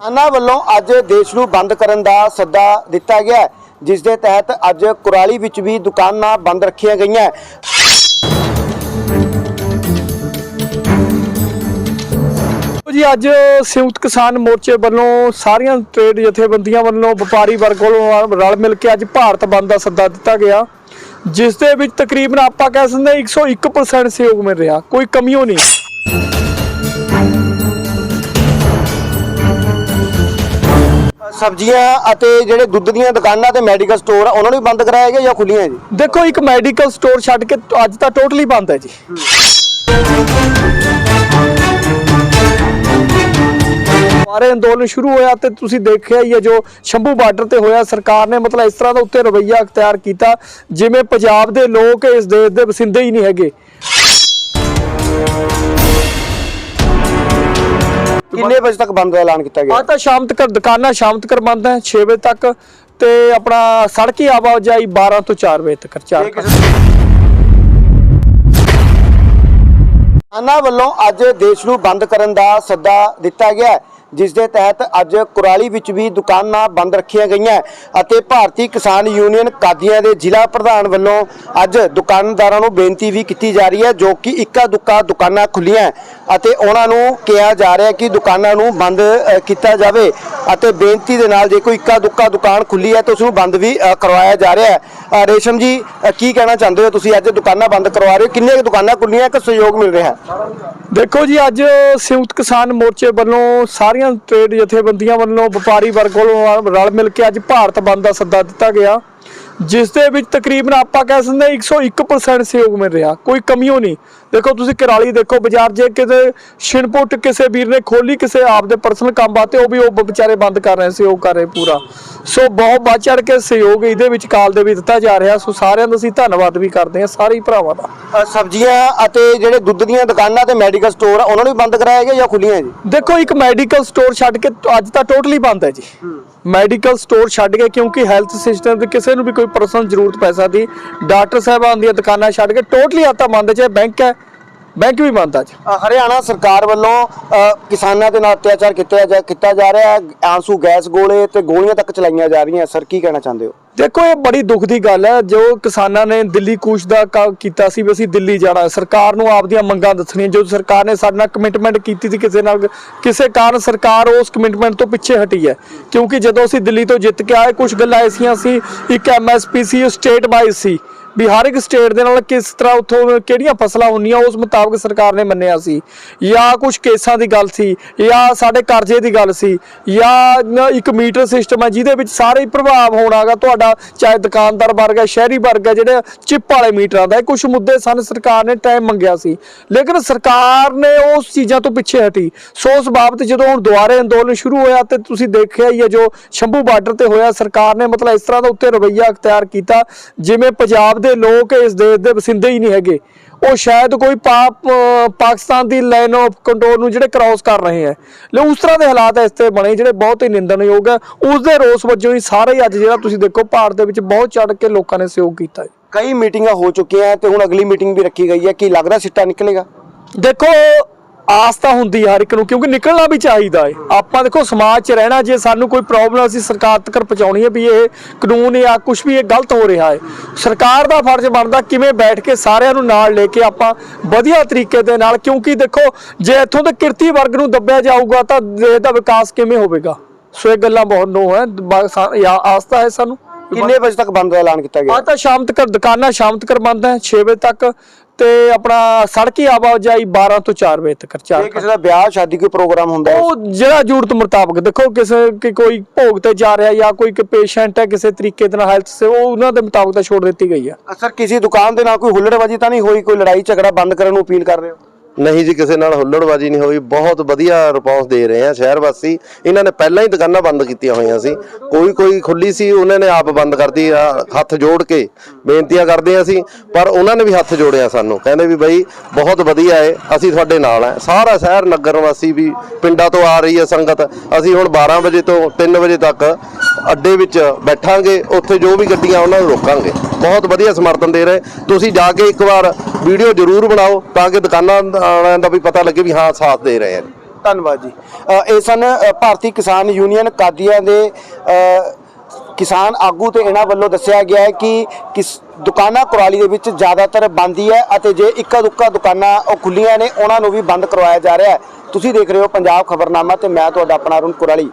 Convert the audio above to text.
ਕਿਸਾਨਾਂ ਵੱਲੋਂ ਅੱਜ ਦੇਸ਼ ਨੂੰ ਬੰਦ ਕਰਨ ਦਾ ਸੱਦਾ ਦਿੱਤਾ ਗਿਆ ਜਿਸ ਦੇ ਤਹਿਤ ਅੱਜ ਕੁਰਾਲੀ ਵਿੱਚ ਵੀ ਦੁਕਾਨਾਂ ਬੰਦ ਰੱਖੀਆਂ ਗਈਆਂ ਹੈ। ਜੀ, ਅੱਜ ਸੰਯੁਕਤ ਕਿਸਾਨ ਮੋਰਚੇ ਵੱਲੋਂ ਸਾਰੀਆਂ ਟ੍ਰੇਡ ਜਥੇਬੰਦੀਆਂ ਵੱਲੋਂ ਵਪਾਰੀ ਵਰਗ ਵੱਲੋਂ ਰਲ ਮਿਲ ਕੇ ਅੱਜ ਭਾਰਤ ਬੰਦ ਦਾ ਸੱਦਾ ਦਿੱਤਾ ਗਿਆ, ਜਿਸ ਦੇ ਵਿੱਚ ਤਕਰੀਬਨ ਆਪਾਂ ਕਹਿ ਸਕਦੇ ਹਾਂ 101% ਸਹਿਯੋਗ ਮਿਲ ਰਿਹਾ, ਕੋਈ ਕਮੀਓ ਨਹੀਂ ਸਬਜ਼ੀਆਂ ਅਤੇ ਜਿਹੜੇ ਦੁੱਧ ਦੀਆਂ ਦੁਕਾਨਾਂ ਤੇ ਮੈਡੀਕਲ ਸਟੋਰ ਆ, ਉਹਨਾਂ ਨੂੰ ਵੀ ਬੰਦ ਕਰਾਇਆ ਗਿਆ ਜਾਂ ਖੁੱਲੀਆਂ ਜੀ? ਦੇਖੋ, ਇੱਕ ਮੈਡੀਕਲ ਸਟੋਰ ਛੱਡ ਕੇ ਅੱਜ ਤਾਂ ਟੋਟਲੀ ਬੰਦ ਹੈ ਜੀ। ਸਾਰੇ ਅੰਦੋਲਨ ਸ਼ੁਰੂ ਹੋਇਆ ਤੇ ਤੁਸੀਂ ਦੇਖਿਆ ਹੀ ਹੈ ਜੋ ਸ਼ੰਭੂ ਬਾਰਡਰ ਤੇ ਹੋਇਆ, ਸਰਕਾਰ ਨੇ ਮਤਲਬ ਇਸ ਤਰ੍ਹਾਂ ਦਾ ਉੱਤੇ ਰਵੱਈਆ ਅਖਤਿਆਰ ਕੀਤਾ, ਜਿਵੇਂ ਪੰਜਾਬ ਦੇ ਲੋਕ ਇਸ ਦੇਸ਼ ਦੇ ਵਸਿੰਦੇ ਹੀ ਨਹੀਂ ਹੈਗੇ। ਕਿੰਨੇ ਵਜੇ ਤੱਕ ਬੰਦ ਦਾ ਐਲਾਨ ਕੀਤਾ ਗਿਆ? ਆ ਤਾਂ ਸ਼ਾਮ ਤੱਕ ਦੁਕਾਨਾਂ ਸ਼ਾਮ ਤੱਕ ਬੰਦ ਹੈ 6 ਵਜੇ ਤੱਕ ਤੇ ਆਪਣਾ ਸੜਕੀ ਆਵਾਜਾਈ 12 ਤੋਂ 4 ਵਜੇ ਤੱਕ 4 ਕਿਸਾਨਾਂ ਵੱਲੋਂ ਅੱਜ ਦੇਸ਼ ਨੂੰ ਬੰਦ ਕਰਨ ਦਾ ਸੱਦਾ ਦਿੱਤਾ ਗਿਆ ਹੈ, ਜਿਸ ਦੇ ਤਹਿਤ ਅੱਜ ਕੁਰਾਲੀ ਵਿੱਚ ਵੀ ਦੁਕਾਨਾਂ ਬੰਦ ਰੱਖੀਆਂ ਗਈਆਂ ਅਤੇ ਭਾਰਤੀ ਕਿਸਾਨ ਯੂਨੀਅਨ ਕਾਦੀਆਂ ਦੇ ਜ਼ਿਲ੍ਹਾ ਪ੍ਰਧਾਨ ਵੱਲੋਂ ਅੱਜ ਦੁਕਾਨਦਾਰਾਂ ਨੂੰ ਬੇਨਤੀ ਵੀ ਕੀਤੀ ਜਾ ਰਹੀ ਹੈ, ਜੋ ਕਿ ਇੱਕਾ ਦੁੱਕਾ ਦੁਕਾਨਾਂ ਖੁੱਲੀਆਂ ਅਤੇ ਉਹਨਾਂ ਨੂੰ ਕਿਹਾ ਜਾ ਰਿਹਾ ਕਿ ਦੁਕਾਨਾਂ ਨੂੰ ਬੰਦ ਕੀਤਾ ਜਾਵੇ ਅਤੇ ਬੇਨਤੀ ਦੇ ਨਾਲ ਜੇ ਕੋਈ ਇੱਕਾ ਦੁੱਕਾ ਦੁਕਾਨ ਖੁੱਲੀ ਹੈ ਤਾਂ ਉਸ ਨੂੰ ਬੰਦ ਵੀ ਕਰਵਾਇਆ ਜਾ ਰਿਹਾ ਹੈ। ਰੇਸ਼ਮ ਜੀ ਕੀ ਕਹਿਣਾ ਚਾਹੁੰਦੇ ਹੋ ਤੁਸੀਂ? ਅੱਜ ਦੁਕਾਨਾਂ ਬੰਦ ਕਰਵਾ ਰਹੇ ਹੋ, ਕਿੰਨੀਆਂ ਕੁ ਦੁਕਾਨਾਂ ਖੁੱਲੀਆਂ ਕਿ ਸਹਿਯੋਗ ਮਿਲ ਰਿਹਾ? ਹੈ ਦੇਖੋ ਜੀ, ਅੱਜ ਸੰਯੁਕਤ ਕਿਸਾਨ ਮੋਰਚੇ ਵੱਲੋਂ ਸਾਰੀਆਂ ਟ੍ਰੇਡ ਜਥੇਬੰਦੀਆਂ ਵੱਲੋਂ ਵਪਾਰੀ ਵਰਗ ਵੱਲੋਂ ਰਲ ਮਿਲ ਕੇ ਅੱਜ ਭਾਰਤ ਬੰਦ ਦਾ ਸੱਦਾ ਦਿੱਤਾ ਗਿਆ। ਜਿਸ ਦੇ ਵਿੱਚ ਤਕਰੀਬਨ ਆਪਾਂ ਕਹਿ ਸਕਦੇ ਹਾਂ 101% ਸਹਿਯੋਗ ਮਿਲ ਰਿਹਾ ਕੋਈ ਕਮੀਓ ਨਹੀਂ ਦੇਖੋ ਤੁਸੀਂ ਕਿਰਾਲੀ ਦੇਖੋ ਬਾਜ਼ਾਰ ਜੇ ਕਿਤੇ ਛਿਣਪੁੱਟ ਕਿਸੇ ਵੀਰ ਨੇ ਖੋਲੀ ਕਿਸੇ ਆਪ ਦੇ ਪਰਸਨਲ ਕੰਮ ਬਾਤੇ ਉਹ ਵੀ ਉਹ ਵਿਚਾਰੇ ਬੰਦ ਕਰ ਰਹੇ ਸਹਿਯੋਗ ਕਰ ਰਹੇ ਪੂਰਾ। ਸੋ ਬਹੁਤ ਵੱਧ ਚੜ ਕੇ ਸਹਿਯੋਗ ਇਹਦੇ ਵਿੱਚ ਕਾਲ ਦੇ ਵੀ ਦਿੱਤਾ ਜਾ ਰਿਹਾ। ਸੋ ਸਾਰਿਆਂ ਦਾ ਅਸੀਂ ਧੰਨਵਾਦ ਵੀ ਕਰਦੇ ਹਾਂ ਸਾਰੇ ਭਰਾਵਾਂ ਦਾ। ਸਬਜ਼ੀਆਂ ਅਤੇ ਜਿਹੜੇ ਦੁੱਧ ਦੀਆਂ ਦੁਕਾਨਾਂ ਤੇ ਮੈਡੀਕਲ ਸਟੋਰ ਆ ਉਹਨਾਂ ਨੂੰ ਵੀ ਬੰਦ ਕਰਾਇਆ ਗਿਆ ਜਾਂ ਖੁੱਲੀਆਂ ਜੀ? ਦੇਖੋ ਇੱਕ ਮੈਡੀਕਲ ਸਟੋਰ ਛੱਡ ਕੇ ਅੱਜ ਤਾਂ ਟੋਟਲੀ ਬੰਦ ਹੈ ਜੀ। ਮੈਡੀਕਲ ਸਟੋਰ ਛੱਡ ਕੇ ਕਿਉਂਕਿ ਹੈਲਥ ਸਿਸਟਮ ਦੇ ਕਿਸੇ ਨੂੰ ਵੀ ਕੋਈ ਪਰਸਨਲ ਜ਼ਰੂਰਤ ਪੈ ਸਕਦੀ। ਡਾਕਟਰ ਸਾਹਿਬਾਨ ਦੀਆਂ ਦੁਕਾਨਾਂ ਛੱਡ ਕੇ ਟੋਟਲੀ ਆ ਤਾਂ ਬੰਦ ਹੈ ਚਾਹੇ ਬੈਂਕ ਹੈ। ਬੈਂਕ ਵੀ ਅੱਜ? ਅ, ਹਰਿਆਣਾ ਸਰਕਾਰ ਵੱਲੋਂ ਕਿਸਾਨਾਂ ਦੇ ਨਾਲ ਅਤਿਆਚਾਰ ਕੀਤਾ ਜਾ ਕੀਤਾ ਜਾ ਰਿਹਾ ਹੈ। ਆਂਸੂ ਗੈਸ ਗੋਲੇ ਤੇ ਗੋਲੀਆਂ ਤੱਕ ਚਲਾਈਆਂ ਜਾ ਰਹੀਆਂ। ਸਰ ਕੀ ਕਹਿਣਾ ਚਾਹੁੰਦੇ ਹੋ? ਦੇਖੋ ਇਹ ਬੜੀ ਦੁੱਖ ਦੀ ਗੱਲ ਹੈ। ਜੋ ਕਿਸਾਨਾਂ ਨੇ ਦਿੱਲੀ ਕੂਚ ਦਾ ਕੀਤਾ ਸੀ ਵੀ ਅਸੀਂ ਦਿੱਲੀ ਜਾਣਾ। ਸਰਕਾਰ ਨੂੰ ਆਪਦੀਆਂ ਮੰਗਾਂ ਦੱਸਣੀਆਂ। ਜੋ ਸਰਕਾਰ ਨੇ ਸਾਡੇ ਨਾਲ ਕਮਿਟਮੈਂਟ ਕੀਤੀ ਸੀ ਕਿਸੇ ਨਾਲ ਕਿਸੇ ਕਾਰਨ ਸਰਕਾਰ ਉਸ ਕਮਿਟਮੈਂਟ ਤੋਂ ਪਿੱਛੇ ਹਟੀ ਹੈ। ਕਿਉਂਕਿ ਜਦੋਂ ਅਸੀਂ ਦਿੱਲੀ ਤੋਂ ਜਿੱਤ ਕੇ ਆਏ ਕੁਝ ਗੱਲਾਂ ਐਸੀਆਂ ਸੀ। ਇੱਕ ਐਮਐਸਪੀ ਸੀ ਉਹ ਸਟੇਟ ਵਾਈਜ਼ ਸੀ। ਵੀ ਹਰ ਇੱਕ ਸਟੇਟ ਦੇ ਨਾਲ ਕਿਸ ਤਰ੍ਹਾਂ ਉੱਥੋਂ ਕਿਹੜੀਆਂ ਫਸਲਾਂ ਹੁੰਦੀਆਂ ਉਸ ਮੁਤਾਬਕ ਸਰਕਾਰ ਨੇ ਮੰਨਿਆ ਸੀ। ਜਾਂ ਕੁਝ ਕੇਸਾਂ ਦੀ ਗੱਲ ਸੀ, ਜਾਂ ਸਾਡੇ ਕਰਜ਼ੇ ਦੀ ਗੱਲ ਸੀ, ਜਾਂ ਇੱਕ ਮੀਟਰ ਸਿਸਟਮ ਹੈ ਜਿਹਦੇ ਵਿੱਚ ਸਾਰੇ ਹੀ ਪ੍ਰਭਾਵ ਹੋਣਾਗਾ ਤੁਹਾਡਾ, ਚਾਹੇ ਦੁਕਾਨਦਾਰ ਵਰਗ ਹੈ ਸ਼ਹਿਰੀ ਵਰਗ ਹੈ, ਜਿਹੜੇ ਚਿੱਪ ਵਾਲੇ ਮੀਟਰਾਂ ਦਾ। ਕੁਝ ਮੁੱਦੇ ਸਨ, ਸਰਕਾਰ ਨੇ ਟਾਈਮ ਮੰਗਿਆ ਸੀ। ਲੇਕਿਨ ਸਰਕਾਰ ਨੇ ਉਸ ਚੀਜ਼ਾਂ ਤੋਂ ਪਿੱਛੇ ਹਟੀ। ਸੋ ਉਸ ਬਾਬਤ ਜਦੋਂ ਹੁਣ ਦੁਬਾਰੇ ਅੰਦੋਲਨ ਸ਼ੁਰੂ ਹੋਇਆ ਤੇ ਤੁਸੀਂ ਦੇਖਿਆ ਹੀ ਹੈ, ਜੋ ਸ਼ੰਭੂ ਬਾਰਡਰ ਤੇ ਹੋਇਆ, ਸਰਕਾਰ ਨੇ ਮਤਲਬ ਇਸ ਤਰ੍ਹਾਂ ਦਾ ਉੱਤੇ ਰਵੱਈਆ ਅਖਤਿਆਰ ਕੀਤਾ, ਜਿਵੇਂ ਪੰਜਾਬ ਦੇ ਲੋਕ ਇਸ ਦੇਸ਼ ਦੇ ਵਸਿੰਦੇ ਹੀ ਨਹੀਂ ਹੈਗੇ। ਉਹ ਸ਼ਾਇਦ ਕੋਈ ਪਾਪ ਪਾਕਿਸਤਾਨ ਦੀ ਲਾਈਨ ਆਫ ਕੰਟਰੋਲ ਨੂੰ ਜਿਹੜੇ ਕ੍ਰਾਸ ਕਰ ਰਹੇ ਹੈ। ਲੈ ਉਸ ਤਰ੍ਹਾਂ ਦੇ ਹਾਲਾਤ ਇਸ ਤੇ ਬਣੇ ਜਿਹੜੇ ਬਹੁਤ ਹੀ ਨਿੰਦਣਯੋਗ ਹੈ। ਉਸ ਦੇ ਰੋਸ ਵਜੋਂ ਹੀ ਸਾਰੇ ਅੱਜ ਜਿਹੜਾ ਤੁਸੀਂ ਦੇਖੋ ਭਾਰਤ ਦੇ ਵਿੱਚ ਬਹੁਤ ਚੜ ਕੇ ਲੋਕਾਂ ਨੇ ਸਹਿਯੋਗ ਕੀਤਾ ਹੈ। ਕਈ ਮੀਟਿੰਗਾਂ ਹੋ ਚੁੱਕੀਆਂ ਤੇ ਹੁਣ ਅਗਲੀ ਮੀਟਿੰਗ ਵੀ ਰੱਖੀ ਗਈ ਹੈ। ਕੀ ਲੱਗਦਾ ਸਿੱਟਾ ਨਿਕਲੇਗਾ? ਦੇਖੋ ਆਸ ਤਾਂ ਹੁੰਦੀ ਹਰ ਇੱਕ ਨੂੰ ਕਿਉਂਕਿ ਨਿਕਲਣਾ ਵੀ ਚਾਹੀਦਾ ਹੈ ਆਪਾਂ ਦੇਖੋ ਸਮਾਜ 'ਚ ਰਹਿਣਾ ਜੇ ਸਾਨੂੰ ਕੋਈ ਪ੍ਰੋਬਲਮ ਅਸੀਂ ਸਰਕਾਰ ਤੱਕ ਪਹੁੰਚਾਉਣੀ ਹੈ ਵੀ ਇਹ ਕਾਨੂੰਨ ਜਾਂ ਕੁਝ ਵੀ ਇਹ ਗਲਤ ਹੋ ਰਿਹਾ ਹੈ ਸਰਕਾਰ ਦਾ ਫਰਜ਼ ਬਣਦਾ ਕਿਵੇਂ ਬੈਠ ਕੇ ਸਾਰਿਆਂ ਨੂੰ ਨਾਲ ਲੈ ਕੇ ਆਪਾਂ ਵਧੀਆ ਤਰੀਕੇ ਦੇ ਨਾਲ ਕਿਉਂਕਿ ਦੇਖੋ ਜੇ ਇੱਥੋਂ ਦੇ ਕਿਰਤੀ ਵਰਗ ਨੂੰ ਦੱਬਿਆ ਜਾਊਗਾ ਤਾਂ ਦੇਸ਼ ਦਾ ਵਿਕਾਸ ਕਿਵੇਂ ਹੋਵੇਗਾ? ਸੋ ਇਹ ਗੱਲਾਂ ਬਹੁਤ ਨੋ ਹੈ। ਬ- ਸਾ- ਯਾ- ਆਸ ਤਾਂ ਹੈ ਸਾਨੂੰ। ਕਿੰਨੇ ਵਜੇ ਤੱਕ ਬੰਦ ਦਾ ਐਲਾਨ ਕੀਤਾ ਆ ਗਿਆ ਤਾਂ ਸ਼ਾਮ ਤੱਕ ਦੁਕਾਨਾਂ ਸ਼ਾਮ ਤੱਕ ਬੰਦ ਹੈ। 6 ਵਜੇ ਤੱਕ ਤੇ ਆਪਣਾ ਸੜਕੀ ਆਵਾਜਾਈ 12 ਤੋਂ 4 ਵਜੇ ਤੱਕ 4 ਜੇ ਕਿਸੇ ਦਾ ਵਿਆਹ ਸ਼ਾਦੀ ਕੋਈ ਪ੍ਰੋਗਰਾਮ ਹੁੰਦਾ ਹੈ? ਉਹ ਜਿਹੜਾ ਜ਼ਰੂਰਤ ਮੁਤਾਬਕ ਦੇਖੋ ਕਿਸੇ ਕਿ ਕੋਈ ਭੋਗ ਤੇ ਜਾ ਰਿਹਾ ਜਾਂ ਕੋਈ ਪੇਸ਼ੈਂਟ ਹੈ ਕਿਸੇ ਤਰੀਕੇ ਦੇ ਨਾਲ ਹੈਲਥ ਸੇ ਉਹ ਉਹਨਾਂ ਦੇ ਮੁਤਾਬਕ ਤਾਂ ਛੋੜ ਦਿੱਤੀ ਗਈ ਆ। ਸਰ ਕਿਸੇ ਦੁਕਾਨ ਦੇ ਨਾਲ ਕੋਈ ਹੁੱਲੜਬਾਜੀ ਤਾਂ ਨਹੀਂ ਹੋਈ? ਕੋਈ ਲੜਾਈ ਝਗੜਾ ਬੰਦ ਕਰਨ ਨੂੰ ਅਪੀਲ ਕਰ ਰਹੇ ਹੋ? ਨਹੀਂ ਜੀ ਕਿਸੇ ਨਾਲ ਹੁੱਲੜਬਾਜੀ ਨਹੀਂ ਹੋਈ। ਬਹੁਤ ਵਧੀਆ ਰਿਸਪੌਂਸ ਦੇ ਰਹੇ ਆ ਸ਼ਹਿਰ ਵਾਸੀ ਇਹਨਾਂ ਨੇ ਪਹਿਲਾਂ ਹੀ ਦੁਕਾਨਾਂ ਬੰਦ ਕੀਤੀਆਂ ਹੋਈਆਂ ਸੀ। ਕੋਈ ਕੋਈ ਖੁੱਲੀ ਸੀ ਉਹਨਾਂ ਨੇ ਆਪ ਬੰਦ ਕਰਤੀ ਆ, ਹੱਥ ਜੋੜ ਕੇ ਬੇਨਤੀਆਂ ਕਰਦੇ ਆ ਅਸੀਂ ਪਰ ਉਹਨਾਂ ਨੇ ਵੀ ਹੱਥ ਜੋੜਿਆ ਸਾਨੂੰ। ਕਹਿੰਦੇ ਵੀ ਬਈ ਬਹੁਤ ਵਧੀਆ ਏ ਅਸੀਂ ਤੁਹਾਡੇ ਨਾਲ ਆ। ਸਾਰਾ ਸ਼ਹਿਰ ਨਗਰ ਵਾਸੀ ਵੀ ਪਿੰਡਾਂ ਤੋਂ ਆ ਰਹੀ ਹੈ ਸੰਗਤ। ਅਸੀਂ ਹੁਣ 12 ਵਜੇ ਤੋਂ 3 ਵਜੇ ਤੱਕ ਅੱਡੇ ਵਿੱਚ ਬੈਠਾਂਗੇ ਉੱਥੇ ਜੋ ਵੀ ਗੱਡੀਆਂ ਉਹਨਾਂ ਨੂੰ ਰੋਕਾਂਗੇ। ਬਹੁਤ ਵਧੀਆ ਸਮਰਥਨ ਦੇ ਰਹੇ। ਤੁਸੀਂ ਜਾ ਕੇ ਇੱਕ ਵਾਰ ਵੀਡੀਓ ਜ਼ਰੂਰ ਬਣਾਓ ਤਾਂ ਕਿ ਦੁਕਾਨਾਂ ਵਾਲਿਆਂ ਦਾ ਵੀ ਪਤਾ ਲੱਗੇ ਵੀ ਹਾਂ, ਸਾਥ ਦੇ ਰਹੇ ਹਨ ਧੰਨਵਾਦ ਜੀ। ਇਹ ਸਨ ਭਾਰਤੀ ਕਿਸਾਨ ਯੂਨੀਅਨ ਕਾਦੀਆਂ ਦੇ ਕਿਸਾਨ ਆਗੂ ਤੇ ਇਹਨਾਂ ਵੱਲੋਂ ਦੱਸਿਆ ਗਿਆ ਹੈ ਕਿ ਕਿਸ ਦੁਕਾਨਾਂ ਕੁਰਾਲੀ ਦੇ ਵਿੱਚ ਜ਼ਿਆਦਾਤਰ ਬੰਦ ਹੀ ਹੈ ਅਤੇ ਜੇ ਇੱਕਾ ਦੁੱਕਾ ਦੁਕਾਨਾਂ ਉਹ ਖੁੱਲੀਆਂ ਨੇ, ਉਹਨਾਂ ਨੂੰ ਵੀ ਬੰਦ ਕਰਵਾਇਆ ਜਾ ਰਿਹਾ ਹੈ। ਤੁਸੀਂ ਦੇਖ ਰਹੇ ਹੋ ਪੰਜਾਬ ਖਬਰਨਾਮਾ ਤੇ ਮੈਂ ਤੁਹਾਡਾ ਆਪਣਾ ਅਰੁਣ ਕੁਰਾਲੀ।